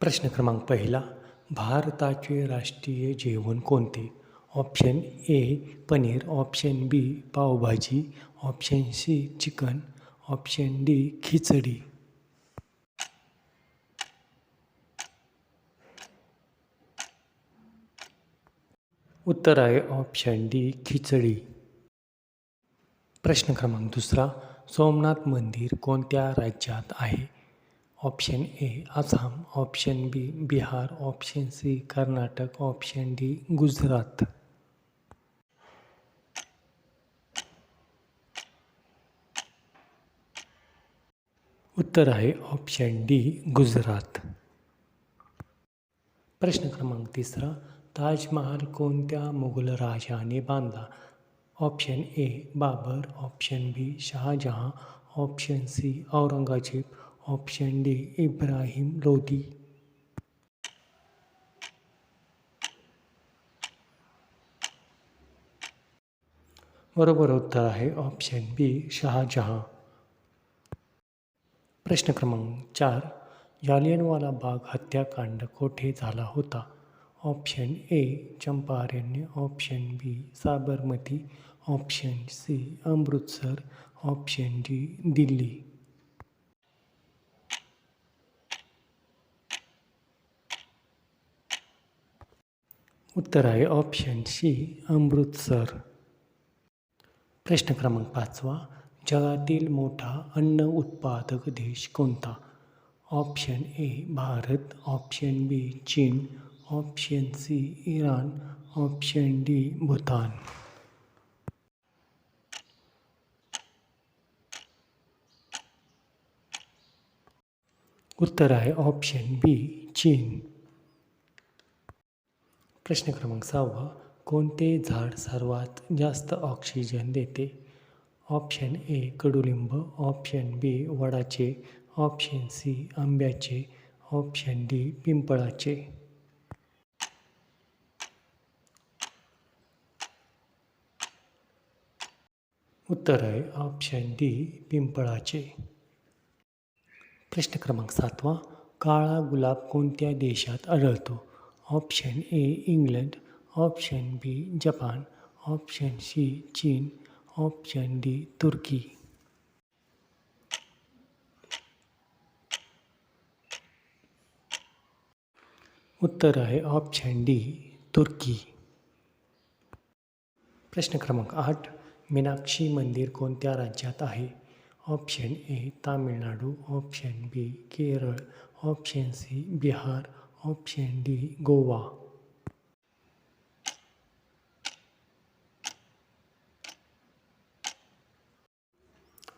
प्रश्न क्रमांक पहिला, भारताचे राष्ट्रीय जेवण कोणते? Option A paneer. Option B pav bhaji. Option C chicken. Option D khichdi. उत्तर आहे ऑप्शन डी खिचडी. प्रश्न क्रमांक दुसरा, सोमनाथ मंदिर कोणत्या राज्यात आहे? Option A Assam option B Bihar, option C Karnataka, option D Gujarat. उत्तर आहे ऑप्शन डी गुजरात। प्रश्न क्रमांक तिसरा, ताजमहाल कोणत्या मुघल राजाने बांधला? Option A Babur, option B Shahjahan, option C Aurangzeb option D, Ibrahim Lodi बरोबर उत्तर आहे ऑप्शन बी, शहाजहां। प्रश्न क्रमांक चार, जालियनवाला बाग हत्याकांड कोठे झाला होता? Option A, Champaran, option B, Sabarmati, option C, Amritsar, option D, Delhi. उत्तर आहे ऑप्शन सी अमृतसर प्रश्न क्रमांक पाचवा, जगातील मोठा अन्न उत्पादक देश कोणता? Option A Bharat. Option B चीन. Option C Iran. Option D Bhutan. उत्तर आहे ऑप्शन बी चीन. प्रश्न क्रमांक सहावा कोणते झाड सर्वात जास्त ऑक्सिजन देते? ऑप्शन ए कडुलिंब. ऑप्शन बी वडाचे. ऑप्शन सी आंब्याचे. Option D पिंपळाचे. उत्तर आहे ऑप्शन डी पिंपळाचे. प्रश्न क्रमांक सातवा काळा गुलाब कोणत्या देशात आढळतो? Option A England, option B Japan, option C चीन, ऑप्शन डी तुर्की। उत्तर है ऑप्शन डी तुर्की। प्रश्न क्रमांक आठ, मीनाक्षी मंदिर कोणत्या राज्यात आहे? Option A Tamil Nadu, option B Kerala, option C Bihar option D, Goa.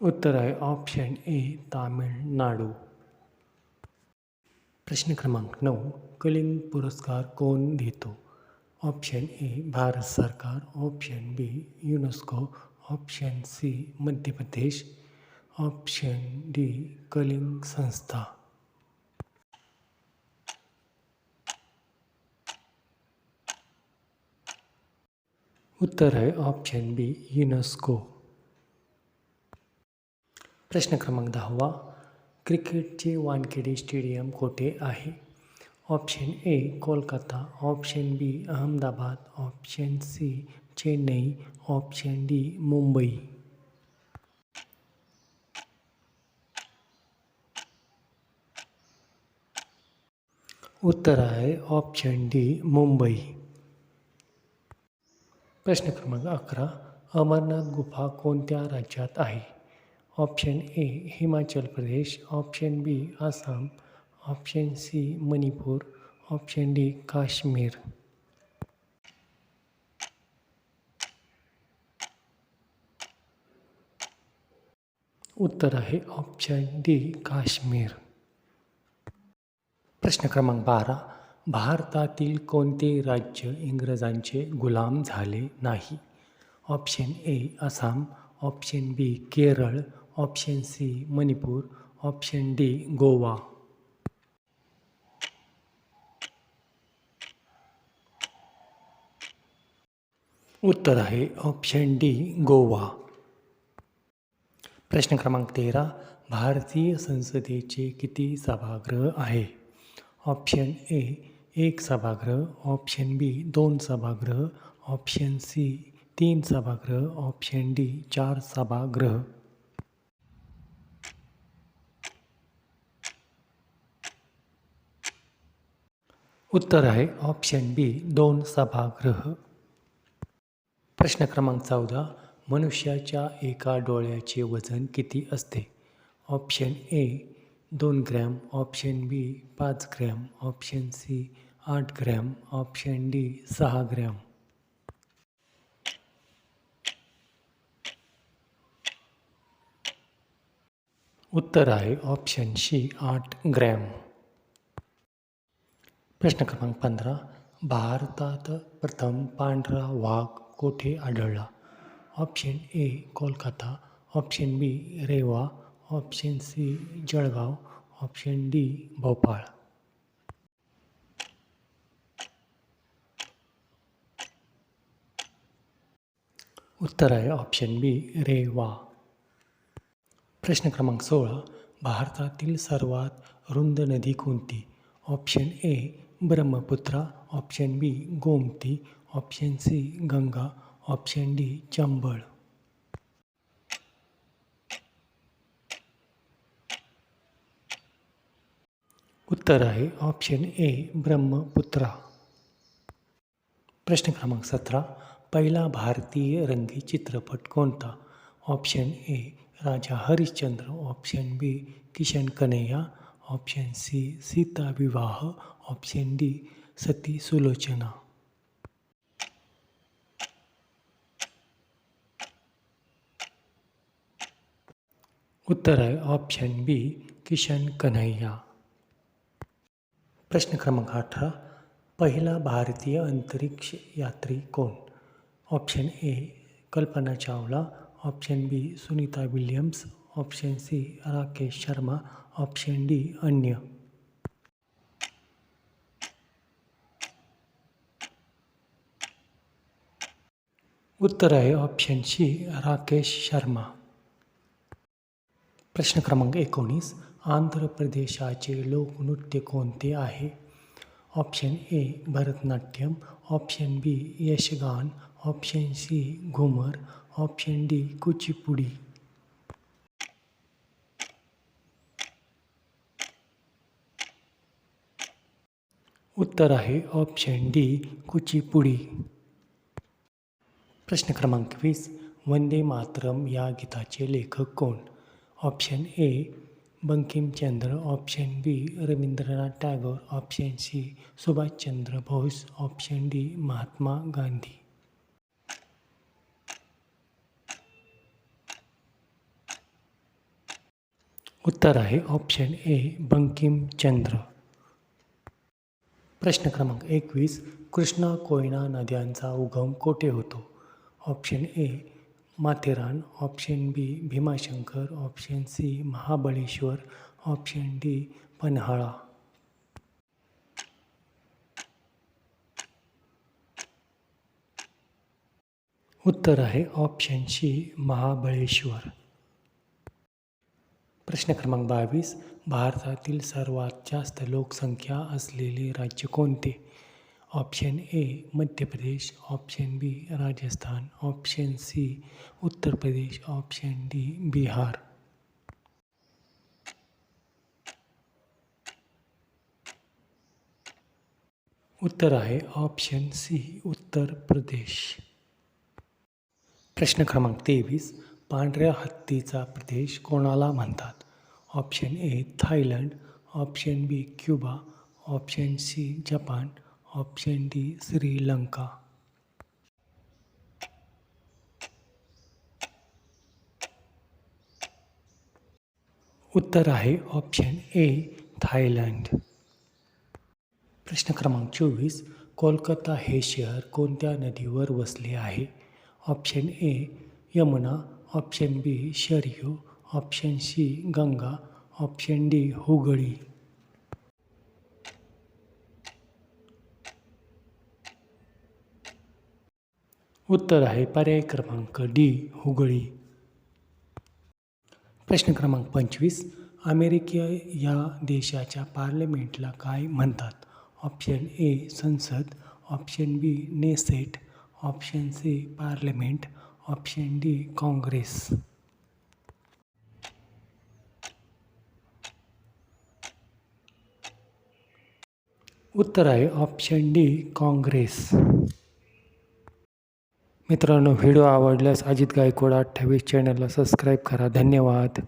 उत्तर है ऑप्शन ए तामिळनाडू प्रश्न क्रमांक नऊ कलिंग पुरस्कार कोण देतो? ऑप्शन ए, भारत सरकार. Option B, UNESCO. Option C, Madhya Pradesh. Option D, Kalinga संस्था. उत्तर है ऑप्शन बी युनेस्को प्रश्न क्रमांक दहावा क्रिकेटचे वानखेडे स्टेडियम कोठे आहे? Option A Kolkata. Option B Ahmedabad. Option C Chennai. Option D Mumbai. उत्तर आहे ऑप्शन डी मुंबई. प्रश्न क्रमांक अकरा, अमरनाथ गुफा कोणत्या राज्यात आहे? Option A, Himachal Pradesh, option B, Assam, option C, Manipur, option D, Kashmir. उत्तर आहे ऑप्शन डी, काश्मीर. प्रश्न क्रमांक बारा भारतातील कोणते राज्य इंग्रजांचे गुलाम झाले नाही? Option A Assam option B Kerala option C Manipur option D Goa. उत्तर आहे ऑप्शन डी गोवा. प्रश्न क्रमांक तेरा भारतीय संसदेचे किती सभागृह आहे? ऑप्शन ए एक सभागृह ऑप्शन बी दोन सभागृह ऑप्शन सी तीन सभागृह ऑप्शन डी चार सभागृह. उत्तर आहे ऑप्शन बी दोन सभागृह. प्रश्न क्रमांक चौदा मनुष्याच्या एका डोळ्याचे वजन किती असते? ऑप्शन ए दोन ग्रॅम, ऑप्शन बी पाच ग्रॅम, ऑप्शन सी आठ ग्रॅम, ऑप्शन डी सहा ग्रॅम. उत्तर आहे ऑप्शन सी आठ ग्रॅम. प्रश्न क्रमांक पंधरा, भारतात प्रथम पांढरा वाघ कोठे आढळला? Option A Kolkata, option B Rewa option C Jalgaon, option D Bhopal. उत्तर आहे ऑप्शन बी रेवा. प्रश्न क्रमांक सोळा, भारतातील सर्वात रुंद नदी कोणती? Option A Brahmaputra, option B Gomti, option C Ganga, option D Chambal. उत्तर आहे ऑप्शन ए ब्रह्मपुत्रा. प्रश्न क्रमांक सतरा, पहिला भारतीय रंगी चित्रपट कोणता? Option A Raja Harishchandra. Option B Kishan Kanhaiya. Option C Sita Vivah. Option D Sati Sulochana. उत्तर आहे ऑप्शन बी किशन कन्हैया. प्रश्न क्रमांक अठरा पहिला भारतीय अंतरिक्ष यात्री कोण? Option A, Kalpana Chawla. Option B, Sunita Williams. Option C, Rakesh Sharma. Option D, अन्य. उत्तर आहे ऑप्शन सी, राकेश शर्मा. प्रश्न क्रमांक एकोणीस आंध्र प्रदेशाचे लोकनृत्य कोणते आहे? Option A Bharatanatyam. Option B Yakshagana. Option C Ghoomar. Option D Kuchipudi. उत्तर आहे ऑप्शन डी कुचिपुडी. प्रश्न क्रमांक वीस. वंदे मातरम या गीताचे लेखक कोण? Option A Bankimchandra option B Rabindranath Tagore option C Subhashchandra Bose option D Mahatma Gandhi. उत्तर आहे ऑप्शन ए बंकिमचंद्र प्रश्न क्रमांक एकवीस कृष्णा कोयना नद्यांचा उगम कोठे होतो? Option A Matheran option B Bhimashankar option C Mahabaleshwar option D Panhala. उत्तर आहे ऑप्शन सी महाबळेश्वर. प्रश्न क्रमांक बावीस भारतातील सर्वात जास्त लोकसंख्या असलेले राज्य कोणते? Option A Madhya Pradesh option B Rajasthan option C Uttar Pradesh option D Bihar. उत्तर आहे ऑप्शन सी उत्तर प्रदेश. प्रश्न क्रमांक तेवीस पांढऱ्या हत्तीचा प्रदेश कोणाला म्हणतात? Option A Thailand option B Cuba option C Japan option D, Sri Lanka. उत्तर आहे ऑप्शन ए, थायलंड। प्रश्न क्रमांक चोवीस, कोलकाता हे शहर कोणत्या नदीवर वसले आहे? Option A, Yamuna, option B, Saryu, option C, Ganga, option D, Hooghly. उत्तर आहे पर्याय क्रमांक डी हुगळी. प्रश्न क्रमांक पंचवीस अमेरिका या देशाच्या पार्लमेंटला काय म्हणतात? Option A Sansad. Option B Knesset. Option C parliament. Option D Congress. उत्तर आहे ऑप्शन डी काँग्रेस. मित्रांनो व्हिडिओ आवडल्यास अजित गायकवाड अठ्ठावीस चॅनलला सबस्क्राईब करा. धन्यवाद.